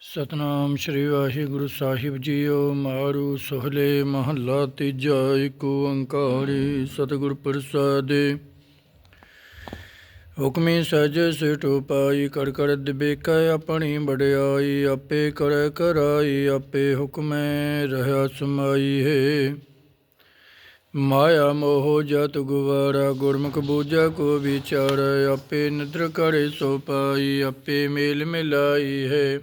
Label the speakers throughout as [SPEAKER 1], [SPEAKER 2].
[SPEAKER 1] ਸਤਨਾਮ ਸ੍ਰੀ ਵਾਹਿਗੁਰੂ ਸਾਹਿਬ ਜੀਓ, ਮਾਰੂ ਸੋਹਲੇ ਮਹੱਲਾ ਤੀਜਾ ਏਕ ਓੰਕਾਰੀ ਸਤਿਗੁਰ ਪ੍ਰਸਾਦਿ। ਹੁਕਮੀ ਸਹਿਜ ਸਿਟੋ ਪਾਈ ਕਰ ਕਰ ਦਿਬੇਕੈ ਆਪਣੀ ਬੜਾਈ ਆਪੇ ਕਰੈ ਕਰਾਈ, ਆਪੇ ਹੁਕਮੈ ਰਹਾ ਸਮਾਈ ਹੈ। ਮਾਇਆ ਮੋਹ ਜਤ ਗੁਵਾਰਾ, ਗੁਰਮੁਖ ਬੂਝਾ ਕੋ ਵਿਚਾਰ, ਆਪੇ ਨਿਦਰ ਕਰੇ ਸੋ ਪਾਈ, ਆਪੇ ਮੇਲ ਮਿਲਾਈ ਹੈ।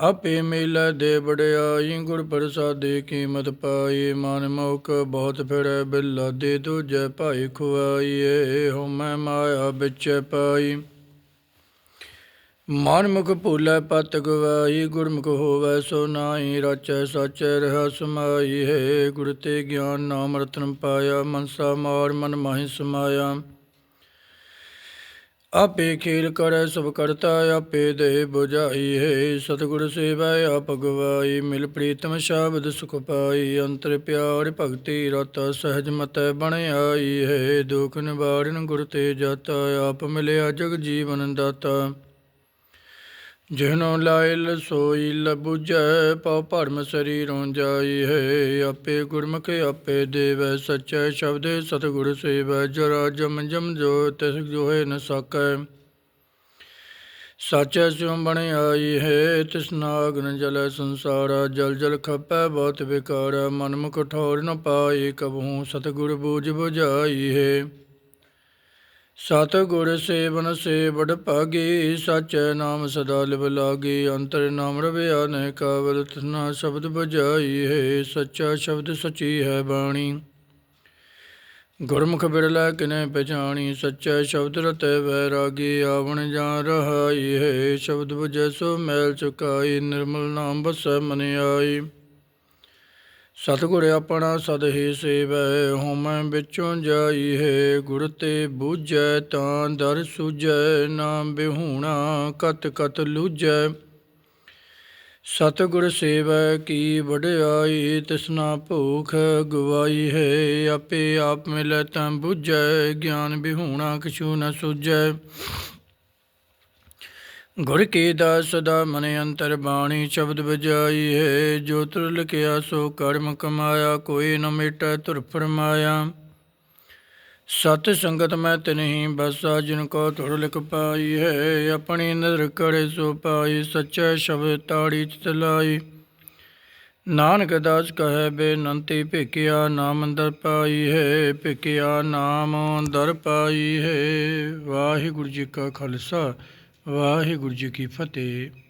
[SPEAKER 1] ਆਪੇ ਮੇਲਾ ਦੇ ਬੜਿਆਈ ਗੁਰ ਪ੍ਰਸਾਦੇ ਕੀਮਤ ਪਾਈ ਮਨ ਮੋਕ ਬਹੁਤ ਫਿਰੈ, ਬਿਲਾ ਦੇ ਦੂਜੈ ਭਾਈ ਖੁਆਈਏ। ਹੋ ਮਾਇਆ ਵਿੱਚ ਪਾਈ। ਮਨ ਮੁਖ ਭੂਲੈ, ਪਤ ਗਵਾਈ। ਗੁਰਮੁਖ ਹੋਵੈ, ਸੋ ਨਾਹੀ ਰਚੈ, ਸਚੈ ਰਹਾ ਸਮਾਈ। ਹੈ ਗੁਰ ਤੇ ਗਿਆਨ, ਨਾਮ ਰਤਨ ਪਾਇਆ। ਮਨਸਾ ਮਾਰ, ਮਨ ਮਾਹੀ ਸਮਾਇਆ। ਆਪੇ ਖੇਲ ਕਰੈ ਸਭ ਕਰਤਾ, ਆਪੇ ਦੇ 부ਝਾਈ ਹੈ ਸਤਿਗੁਰ ਸੇਵੈ, ਆਪ ਗਵਾਈ, ਮਿਲ ਪ੍ਰੀਤਮ ਸ਼ਬਦ ਸੁਖ ਪਾਈ, ਅੰਤਰ ਪਿਆਰ ਭਗਤੀ ਰਤ ਸਹਿਜ ਮਤੈ ਬਣ ਆਈ, ਹੈ ਦੁਖ ਨਿਵਾਰਨ ਗੁਰ ਤੇ ਜਾਤਾ ਆਪ ਮਿਲਿਆ ਜਗ ਜੀਵਨ ਦਾਤਾ। ਜਿਹਨੋ ਲਾਇਲ ਸੋਈ ਲਬੁਝੈ, ਪਉ ਭਰਮ ਸਰੀਰੋਂ ਜਾਈ ਹੈ। ਆਪੇ ਗੁਰਮੁਖ ਆਪੇ ਦੇਵੈ, ਸਚੈ ਸ਼ਬਦੇ ਸਤਿਗੁਰ ਸੇਵੈ। ਜਰਾ ਜਮ ਜਮ ਜੋ ਤਿਸ ਜੋਏ ਨ ਸਕੈ। ਸਾਚੈ ਸਿਉ ਬਣ ਆਈ ਹੈ, ਤਿਸ ਨਾਗਨ ਜਲ ਸੰਸਾਰਾ। ਜਲ ਜਲ ਖਪੈ, ਬਹੁਤ ਵਿਕਾਰ। ਮਨ ਮੁਖ ਠੌਰ ਨ ਪਾਈ, ਕਬਹੂ ਸਤਿਗੁਰ ਬੂਝ 부ਝਾਈ ਹੈ। ਸਤਿਗੁਰ ਸੇਵਨ ਸੇ ਬੜ ਭਾਗੀ, ਸਾਚੈ ਨਾਮ ਸਦਾ ਲਿਵ ਲਾਗੀ, ਅੰਤਰ ਨਾਮ ਰਵਿਆ ਨਹਿ ਕਾਵਲ ਤਨਾ ਸ਼ਬਦ ਬਜਾਈ ਹੈ ਸੱਚਾ ਸ਼ਬਦ ਸਚੀ ਹੈ ਬਾਣੀ। ਗੁਰਮੁਖ ਬਿਰਲਾ ਕਿਨੇ ਪਛਾਣੀ, ਸੱਚਾ ਸ਼ਬਦ ਰਤੈ ਵੈਰਾਗੀ, ਆਵਣ ਜਾਂ ਰਹਾਈ, ਹੈ ਸ਼ਬਦ ਬਜੈ ਸੋ ਮੈਲ ਚੁਕਾਈ, ਨਿਰਮਲ ਨਾਮ ਬਸੈ ਮਨ ਆਈ ਸਤਿਗੁਰ ਆਪਣਾ ਸਦ ਹੀ ਸੇਵੈ ਹੋਮੈ ਵਿੱਚੋਂ ਜਾਈ ਹੈ ਗੁਰ ਤੇ ਬੂਝੈ, ਤਾਂ ਦਰ ਸੁਝੈ, ਨਾਮ ਬਿਹੂਣਾ ਕਤ ਕਤ ਲੂਝੈ। ਸਤਿਗੁਰ ਸੇਵੈ, ਕੀ ਵਡਿਆਈ ਤਿਸਨਾ ਭੂਖ ਗਵਾਈ ਹੈ, ਆਪੇ ਆਪ ਮਿਲੈ ਤਾਂ ਬੁਝੈ, ਗਿਆਨ ਬਿਹੂਣਾ ਕਿਛੂ ਨ ਸੁਝੈ। ਗੁਰ ਕੀ ਦਾਸ ਸਦਾ ਮਨ ਅੰਤਰ ਬਾਣੀ ਸ਼ਬਦ ਬਜਾਈ ਹੈ ਜੋ ਤੁਰ ਲਿਖਿਆ ਸੋ ਕਰਮ ਕਮਾਇਆ, ਕੋਈ ਨ ਮਿਟੈ ਤੁਰ ਫਰਮਾਇਆ। ਸਤ ਸੰਗਤ ਮੈਂ ਤਿਨਹੀ ਬਸਾ, ਜਿਨ ਕੋ ਤੁਰ ਲਿਖ ਪਾਈ ਹੈ ਆਪਣੀ ਨਦਰ ਕਰੇ ਸੋ ਪਾਈ, ਸੱਚਾ ਸ਼ਬਦ ਤਾੜੀ ਚਲਾਈ। ਨਾਨਕ ਦਾਸ ਕਹੈ, ਬੇਨੰਤੀ ਭਿਕਿਆ ਨਾਮ ਅੰਦਰ ਪਾਈ ਹੈ ਭਿਕਿਆ ਨਾਮ ਅੰਦਰ ਪਾਈ ਹੈ ਵਾਹਿਗੁਰੂ ਜੀ ਕਾ ਖਾਲਸਾ ਵਾਹਿਗੁਰੂ ਜੀ ਕੀ ਫਤਿਹ।